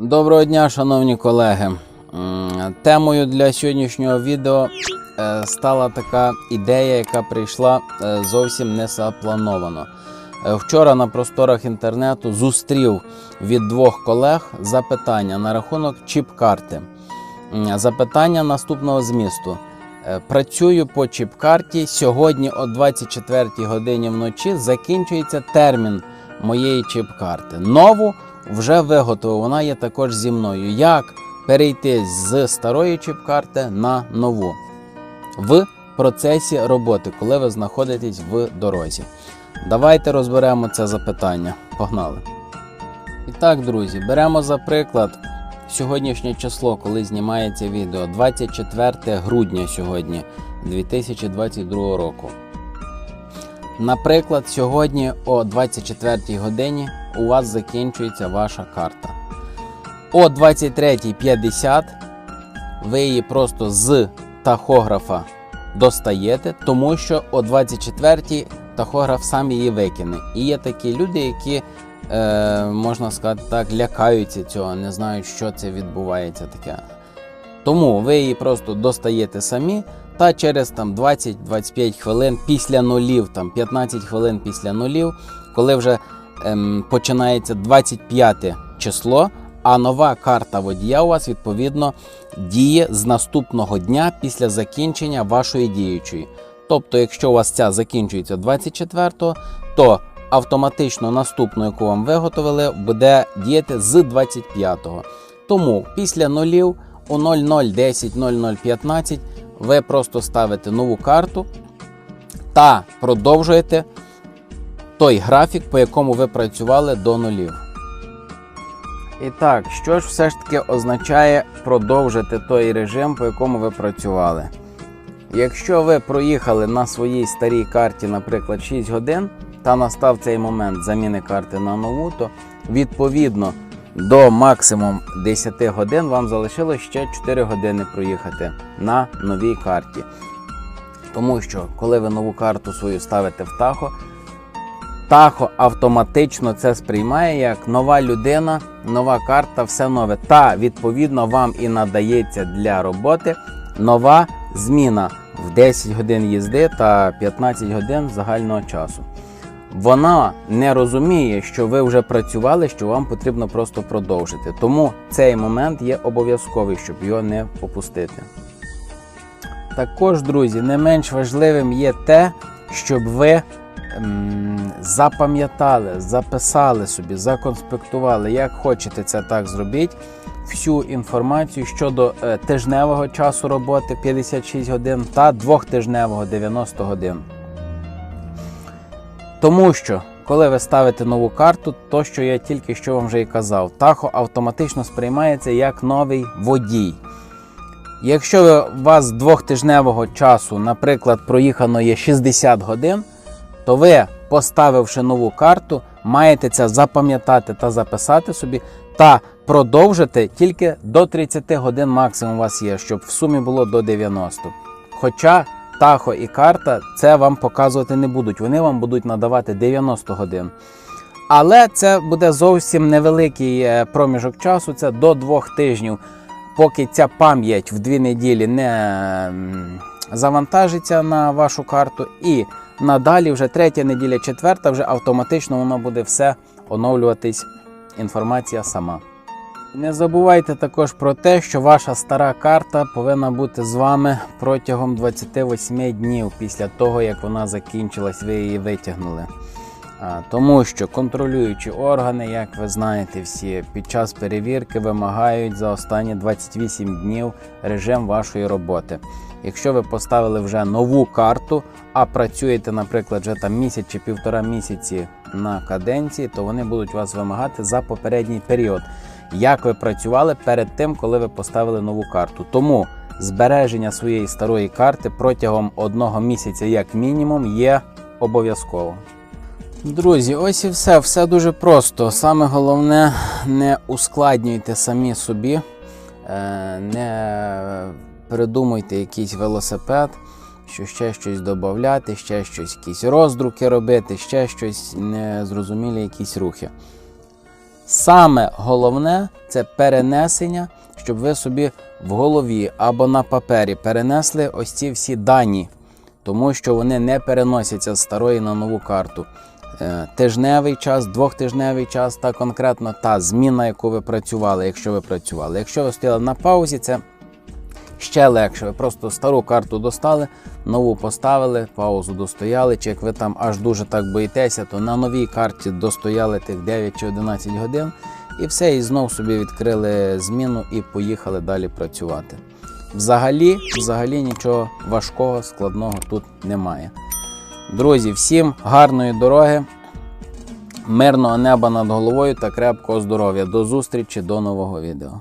Доброго дня, шановні колеги. Темою для сьогоднішнього відео е, стала така ідея, яка прийшла е, зовсім не заплановано. Е, Вчора на просторах інтернету зустрів від двох колег запитання на рахунок чіп-карти. Запитання наступного змісту. Працюю по чіп-карті. Сьогодні о 24 годині вночі закінчується термін моєї чіп-карти. Нову вже виготовив, вона є також зі мною. Як перейти з старої чіп-карти на нову в процесі роботи, коли ви знаходитесь в дорозі? Давайте розберемо це запитання. Погнали. І так, друзі, беремо за приклад сьогоднішнє число, коли знімається відео 24 грудня сьогодні 2022 року. Наприклад, сьогодні о 24 годині у вас закінчується ваша карта. О 23.50 ви її просто з тахографа достаєте, тому що о 24 тахограф сам її викине. І є такі люди, які, е, можна сказати так, лякаються цього, не знають, що це відбувається таке. Тому ви її просто достаєте самі, та через там 20-25 хвилин після нулів, там 15 хвилин після нулів, коли вже ем, починається 25 число, а нова карта водія у вас відповідно діє з наступного дня після закінчення вашої діючої. Тобто, якщо у вас ця закінчується 24-го, то автоматично наступну, яку вам виготовили, буде діяти з 25-го. Тому після нулів у 0010 0015 ви просто ставите нову карту та продовжуєте той графік, по якому ви працювали до нулів. І так, що ж все ж таки означає продовжити той режим, по якому ви працювали? Якщо ви проїхали на своїй старій карті, наприклад, 6 годин, та настав цей момент заміни карти на нову, то відповідно до максимум 10 годин вам залишилось ще 4 години проїхати на новій карті. Тому що, коли ви нову карту свою ставите в Тахо, Тахо автоматично це сприймає як нова людина, нова карта, все нове. Та відповідно вам і надається для роботи нова зміна в 10 годин їзди та 15 годин загального часу. Вона не розуміє, що ви вже працювали, що вам потрібно просто продовжити. Тому цей момент є обов'язковий, щоб його не попустити. Також, друзі, не менш важливим є те, щоб ви запам'ятали, записали собі, законспектували, як хочете це так зробіть. Всю інформацію щодо е, тижневого часу роботи 56 годин та двохтижневого 90 годин. Тому що, коли ви ставите нову карту, то що я тільки що вам вже і казав, Тахо автоматично сприймається як новий водій. Якщо у вас з двохтижневого часу, наприклад, проїхано є 60 годин, то ви, поставивши нову карту, маєте це запам'ятати та записати собі, та продовжити тільки до 30 годин максимум у вас є, щоб в сумі було до 90. Хоча Тахо і карта це вам показувати не будуть, вони вам будуть надавати 90 годин. Але це буде зовсім невеликий е, проміжок часу, це до двох тижнів, поки ця пам'ять в дві неділі не завантажиться на вашу карту. І надалі, вже третя неділя, четверта, вже автоматично воно буде все оновлюватись. Інформація сама. Не забувайте також про те, що ваша стара карта повинна бути з вами протягом 28 днів після того, як вона закінчилась, ви її витягнули. Тому що контролюючі органи, як ви знаєте, всі під час перевірки вимагають за останні 28 днів режим вашої роботи. Якщо ви поставили вже нову карту, а працюєте, наприклад, вже там місяць чи півтора місяці на каденції, то вони будуть вас вимагати за попередній період, як ви працювали перед тим, коли ви поставили нову карту. Тому збереження своєї старої карти протягом одного місяця, як мінімум, є обов'язково. Друзі, ось і все. Все дуже просто. Саме головне, не ускладнюйте самі собі, е, не придумуйте якийсь велосипед, що ще щось додати, ще щось, якісь роздруки робити, ще щось незрозумілі якісь рухи. Саме головне це перенесення, щоб ви собі в голові або на папері перенесли ось ці всі дані, тому що вони не переносяться з старої на нову карту. Е, Тижневий час, двохтижневий час та конкретно та зміна, яку ви працювали, якщо ви працювали. Якщо ви стояли на паузі, це ще легше. Ви просто стару карту достали, нову поставили, паузу достояли. Чи як ви там аж дуже так боїтеся, то на новій карті достояли тих 9 чи 11 годин, і все, і знов собі відкрили зміну і поїхали далі працювати. Взагалі, взагалі нічого важкого, складного тут немає. Друзі, всім гарної дороги, мирного неба над головою та крепкого здоров'я. До зустрічі, до нового відео.